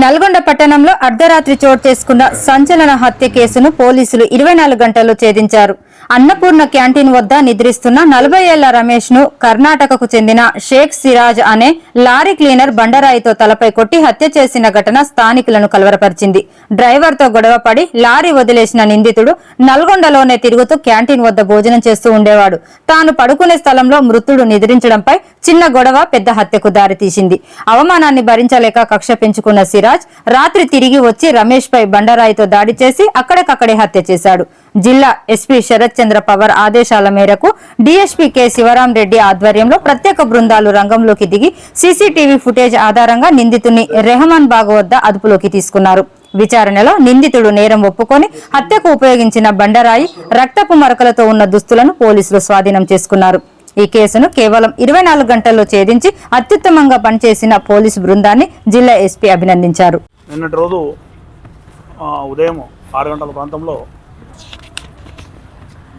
నల్గొండ పట్టణంలో అర్ధరాత్రి చోటు చేసుకున్న సంచలన హత్య కేసును పోలీసులు ఇరవై నాలుగు గంటల్లో ఛేదించారు. అన్నపూర్ణ క్యాంటీన్ వద్ద నిద్రిస్తున్న నలభై ఏళ్ళ రమేష్ను కర్ణాటకకు చెందిన షేక్ సిరాజ్ అనే లారీ క్లీనర్ బండరాయితో తలపై కొట్టి హత్య చేసిన ఘటన స్థానికులను కలవరపరిచింది. డ్రైవర్తో గొడవపడి లారీ వదిలేసిన నిందితుడు నల్గొండలోనే తిరుగుతూ క్యాంటీన్ వద్ద భోజనం చేస్తూ ఉండేవాడు. తాను పడుకునే స్థలంలో మృతుడు నిద్రించడంపై చిన్న గొడవ పెద్ద హత్యకు దారితీసింది అవమానాన్ని భరించలేక కక్ష పెంచుకున్న సిరాజ్ రాత్రి తిరిగి వచ్చి రమేష్ పై బండరాయితో దాడి చేసి అక్కడికక్కడే హత్య చేశాడు. జిల్లా ఎస్పీ శరత్ చంద్ర పవర్ ఆదేశాల మేరకు డిఎస్పీ కె శివరాం రెడ్డి ఆధ్వర్యంలో ప్రత్యేక బృందాలు రంగంలోకి దిగి సీసీటీవీ ఫుటేజ్ ఆధారంగా నిందితుని రెహమాన్ బాగ్ వద్ద అదుపులోకి తీసుకున్నారు. విచారణలో నిందితుడు నేరం ఒప్పుకొని హత్యకు ఉపయోగించిన బండరాయి రక్తపు మరకలతో ఉన్న దుస్తులను పోలీసులు స్వాధీనం చేసుకున్నారు. ఈ కేసును కేవలం ఇరవై నాలుగు గంటల్లో ఛేదించి అత్యుత్తమంగా పనిచేసిన పోలీసు బృందాన్ని జిల్లా ఎస్పీ అభినందించారు. నిన్నటి రోజు ఉదయం ఆరు గంటల ప్రాంతంలో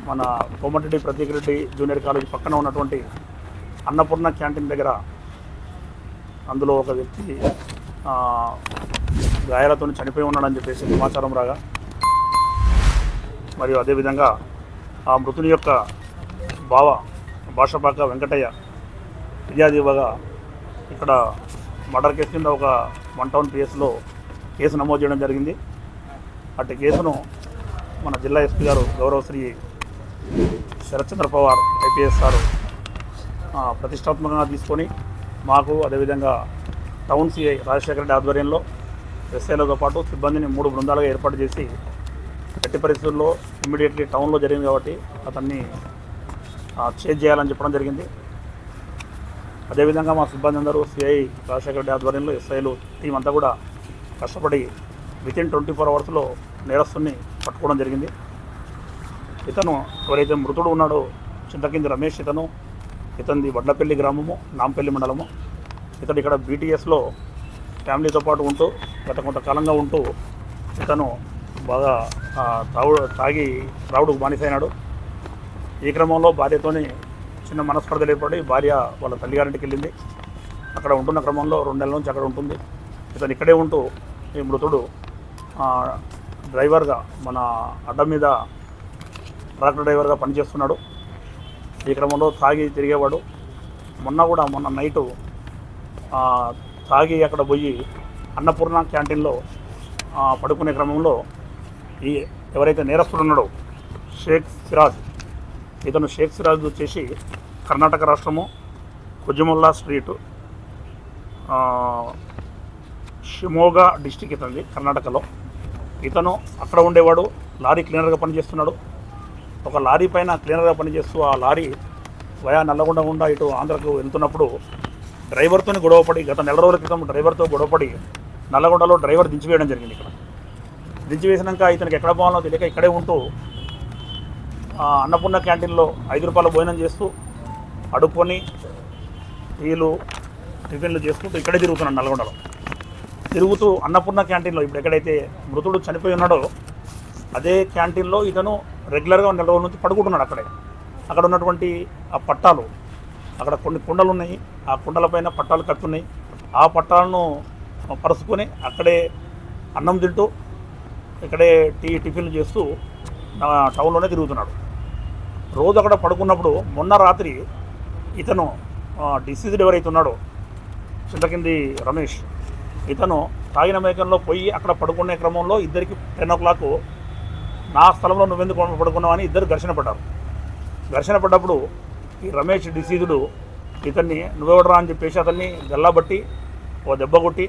మన కోమటిరెడ్డి ప్రతీక్ రెడ్డి జూనియర్ కాలేజ్ పక్కన ఉన్నటువంటి అన్నపూర్ణ క్యాంటీన్ దగ్గర అందులో ఒక వ్యక్తి గాయాలతో చనిపోయి ఉన్నాడని చెప్పేసి సమాచారం రాగా మరియు అదేవిధంగా ఆ మృతుని యొక్క బావ భాషపాక వెంకటయ్య ఫిర్యాదు ఇవ్వగా ఇక్కడ మర్డర్ కేసు కింద ఒక వన్ టౌన్ పిఎస్లో కేసు నమోదు చేయడం జరిగింది. అటు కేసును మన జిల్లా ఎస్పీ గారు గౌరవశ్రీ శరత్చంద్ర పవార్ ఐపీఎస్ గారు ప్రతిష్టాత్మకంగా తీసుకొని మాకు అదేవిధంగా టౌన్ సిఐ రాజశేఖర రెడ్డి ఆధ్వర్యంలో ఎస్ఐలతో పాటు సిబ్బందిని మూడు బృందాలుగా ఏర్పాటు చేసి ఎట్టి పరిస్థితుల్లో ఇమ్మీడియట్లీ టౌన్లో జరిగింది కాబట్టి అతన్ని చేంజ్ చేయాలని చెప్పడం జరిగింది. అదేవిధంగా మా సిబ్బంది అందరూ సిఐ రాజశేఖర రెడ్డి ఆధ్వర్యంలో ఎస్ఐలు టీం అంతా కూడా కష్టపడి వితిన్ ట్వంటీ ఫోర్ అవర్స్లో నేరస్తుని పట్టుకోవడం జరిగింది. ఇతను ఎవరైతే మృతుడు ఉన్నాడో చింతకింది రమేష్ ఇతను ఇతనిది వడ్లపల్లి గ్రామము నాంపల్లి మండలము. ఇతడు ఇక్కడ బీటీఎస్లో ఫ్యామిలీతో పాటు ఉంటూ గత కొంతకాలంగా ఉంటూ ఇతను బాగా తాగు తాగి త్రావుడుకు బానిసైనాడు. ఈ క్రమంలో భార్యతోని చిన్న మనస్పర్ధలు ఏర్పడి భార్య వాళ్ళ తల్లిగారింటికి వెళ్ళింది. అక్కడ ఉంటున్న క్రమంలో రెండు నెలల నుంచి అక్కడ ఉంటుంది. ఇతను ఇక్కడే ఉంటూ ఈ మృతుడు డ్రైవర్గా మన అడ్డం మీద ట్రాక్టర్ డ్రైవర్గా పనిచేస్తున్నాడు. ఈ క్రమంలో తాగి తిరిగేవాడు. మొన్న కూడా మొన్న నైటు తాగి అక్కడ పోయి అన్నపూర్ణ క్యాంటీన్లో పడుకునే క్రమంలో ఈ ఎవరైతే నేరస్తుడు ఉన్నాడో షేక్ సిరాజ్ ఇతను షేక్ సిరాజ్ వచ్చేసి కర్ణాటక రాష్ట్రము కుజముల్లా స్ట్రీట్ షిమోగా డిస్టిక్ ఇతనిది కర్ణాటకలో. ఇతను అక్కడ ఉండేవాడు లారీ క్లీనర్గా పనిచేస్తున్నాడు. ఒక లారీ పైన క్లీనర్గా పనిచేస్తూ ఆ లారీ వయా నల్లగొండ గుండా ఇటు ఆంధ్రకు వెళ్తున్నప్పుడు డ్రైవర్తో గొడవపడి గత నెల రోజుల క్రితం డ్రైవర్తో గొడవపడి నల్లగొండలో డ్రైవర్ దించివేయడం జరిగింది ఇక్కడ. దించివేసినాక ఇతనికి ఎక్కడ పోవాలో తెలియక ఇక్కడే ఉంటూ అన్నపూర్ణ క్యాంటీన్లో ఐదు రూపాయల భోజనం చేస్తూ అడుక్కొని టీలు టిఫిన్లు చేసుకుంటూ ఇక్కడే తిరుగుతున్నాడు నల్గొండలో. తిరుగుతూ అన్నపూర్ణ క్యాంటీన్లో ఇప్పుడు ఎక్కడైతే మృతుడు చనిపోయి ఉన్నాడో అదే క్యాంటీన్లో ఇతను రెగ్యులర్గా నెల రోజుల నుంచి పడుకుంటున్నాడు అక్కడే. అక్కడ ఉన్నటువంటి ఆ పట్టాలు అక్కడ కొన్ని కుండలు ఉన్నాయి ఆ కుండలపైన పట్టాలు కట్టున్నాయి ఆ పట్టాలను పరుచుకొని అక్కడే అన్నం తింటూ ఇక్కడే టీ టిఫిన్లు చేస్తూ టౌన్లోనే తిరుగుతున్నాడు. రోజు అక్కడ పడుకున్నప్పుడు మొన్న రాత్రి ఇతను డిసీజ్డ్ ఎవరైతే ఉన్నాడో చింతకింది రమేష్ ఇతను తాగిన మేకంలో పోయి అక్కడ పడుకునే క్రమంలో ఇద్దరికి టెన్ ఓ క్లాక్ నా స్థలంలో నువ్వెందుకు పడుకున్నావు అని ఇద్దరు ఘర్షణ పడ్డారు. ఘర్షణ పడ్డప్పుడు ఈ రమేష్ డిసీజుడు ఇతన్ని నువ్వెవడరా అని చెప్పేసి అతన్ని గల్లాబట్టి ఓ దెబ్బ కొట్టి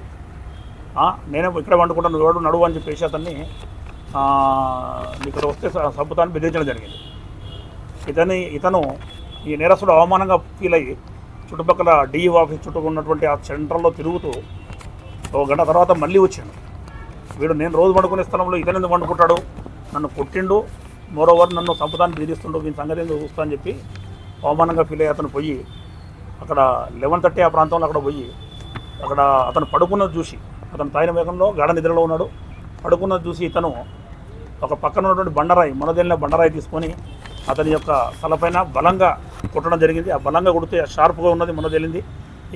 నేనే ఇక్కడ వండుకుంటాను నువ్వెవడు నడువు అని చెప్పేసి అతన్ని ఇక్కడ వస్తే స- బెదిరించడం జరిగింది. ఇతని ఇతను ఈ నేరస్తుడు అవమానంగా ఫీల్ అయ్యి చుట్టుపక్కల డిఈ ఆఫీస్ చుట్టూ ఉన్నటువంటి ఆ సెంటర్లో తిరుగుతూ ఒక గంట తర్వాత మళ్ళీ వచ్చాడు. వీడు నేను రోజు వండుకునే స్థలంలో ఇతను ఎందుకు వండుకుంటాడు? నన్ను కొట్టిండు. మరోవర్ నన్ను సంపదాన్ని బెదిరిస్తుండు. మీ సంగతి ఎందుకు చూస్తా అని చెప్పి అవమానంగా ఫీల్ అయ్యి అతను పోయి అక్కడ లెవెన్ థర్టీ ఆ ప్రాంతంలో అక్కడ పోయి అక్కడ అతను పడుకున్నది చూసి అతను తాగిన వేగంలో గాఢ నిద్రలో ఉన్నాడు. పడుకున్నది చూసి ఇతను ఒక పక్కన ఉన్నటువంటి బండరాయి మనదేళ్ళ బండరాయి తీసుకొని అతని యొక్క తలపైన బలంగా కొట్టడం జరిగింది. ఆ బలంగా కొడితే షార్ప్గా ఉన్నది మొనదెల్లింది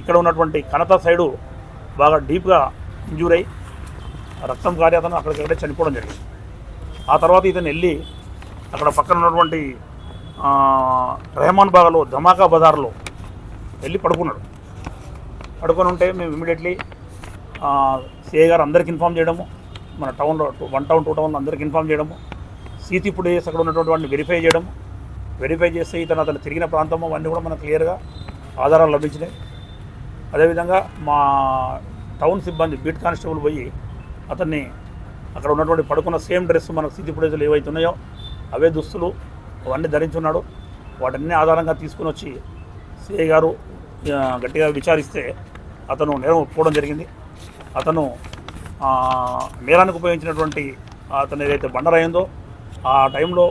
ఇక్కడ ఉన్నటువంటి కనత సైడు బాగా డీప్గా ఇంజూర్ అయ్యి రక్తం కారి అతను అక్కడికక్కడే చనిపోవడం జరిగింది. ఆ తర్వాత ఇతను వెళ్ళి అక్కడ పక్కన ఉన్నటువంటి రెహమాన్ బాగాలో ధమాకా బజార్లో వెళ్ళి పడుకున్నాడు. పడుకొని ఉంటే మేము ఇమీడియట్లీ సిఐ గారు అందరికి ఇన్ఫామ్ చేయడము మన టౌన్లో వన్ టౌన్ టూ టౌన్లో అందరికి ఇన్ఫామ్ చేయడము సీతి ఇప్పుడు అక్కడ ఉన్నటువంటి వాడిని వెరిఫై చేయడం వెరిఫై చేస్తే ఇతను అతను తిరిగిన ప్రాంతం అవన్నీ కూడా మనకు క్లియర్గా ఆధారాలు లభించినాయి. అదేవిధంగా మా టౌన్ సిబ్బంది బీట్ కానిస్టేబుల్ పోయి అతన్ని అక్కడ ఉన్నటువంటి పడుకున్న సేమ్ డ్రెస్ మనకు స్థితి ప్రజలు ఏవైతే ఉన్నాయో అవే దుస్తులు అవన్నీ ధరించున్నాడు. వాటన్ని ఆధారంగా తీసుకుని వచ్చి సిఐ గారు గట్టిగా విచారిస్తే అతను నేరం ఒప్పుకోవడం జరిగింది. అతను నేరానికి ఉపయోగించినటువంటి అతను ఏదైతే బండర్ అయిందో ఆ టైంలో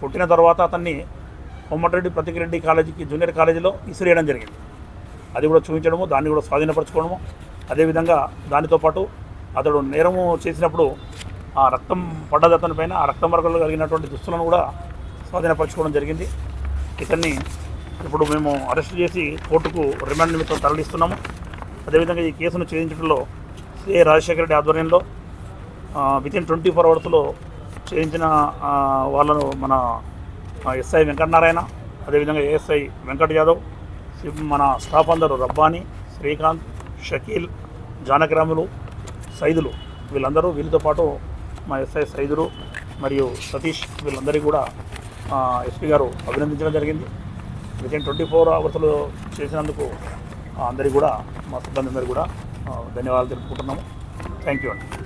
పుట్టిన తర్వాత అతన్ని కొమ్మటిరెడ్డి ప్రతికిరెడ్డి కాలేజీకి జూనియర్ కాలేజీలో ఇసిరేయడం జరిగింది. అది కూడా చూపించడము దాన్ని కూడా స్వాధీనపరచుకోవడము. అదేవిధంగా దానితో పాటు అతడు నేరము చేసినప్పుడు ఆ రక్తం పడ్డది అతని పైన ఆ రక్తం మరకలు కలిగినటువంటి దుస్తులను కూడా స్వాధీనపరచుకోవడం జరిగింది. ఇతన్ని ఇప్పుడు మేము అరెస్ట్ చేసి కోర్టుకు రిమాండ్ నిమిత్తం తరలిస్తున్నాము. అదేవిధంగా ఈ కేసును ఛేదించడంలో శ్రీ రాజశేఖర రెడ్డి ఆధ్వర్యంలో వితిన్ ట్వంటీ ఫోర్ అవర్స్లో చేయించిన వాళ్ళను మన ఎస్ఐ వెంకటనారాయణ అదేవిధంగా ఏఎస్ఐ వెంకట్ యాదవ్ మన స్టాఫ్ అందరూ రబ్బానీ శ్రీకాంత్ షకీల్ జానకిరాములు సైదులు వీళ్ళందరూ వీళ్ళతో పాటు మా ఎస్ఐ సైదులు మరియు సతీష్ వీళ్ళందరికీ కూడా ఎస్పీ గారు అభినందించడం జరిగింది. వితిన్ ట్వంటీ ఫోర్ అవర్స్లో చేసినందుకు అందరికీ కూడా మా సిబ్బంది అందరికీ కూడా ధన్యవాదాలు తెలుపుకుంటున్నాము. థ్యాంక్ యూ అండి.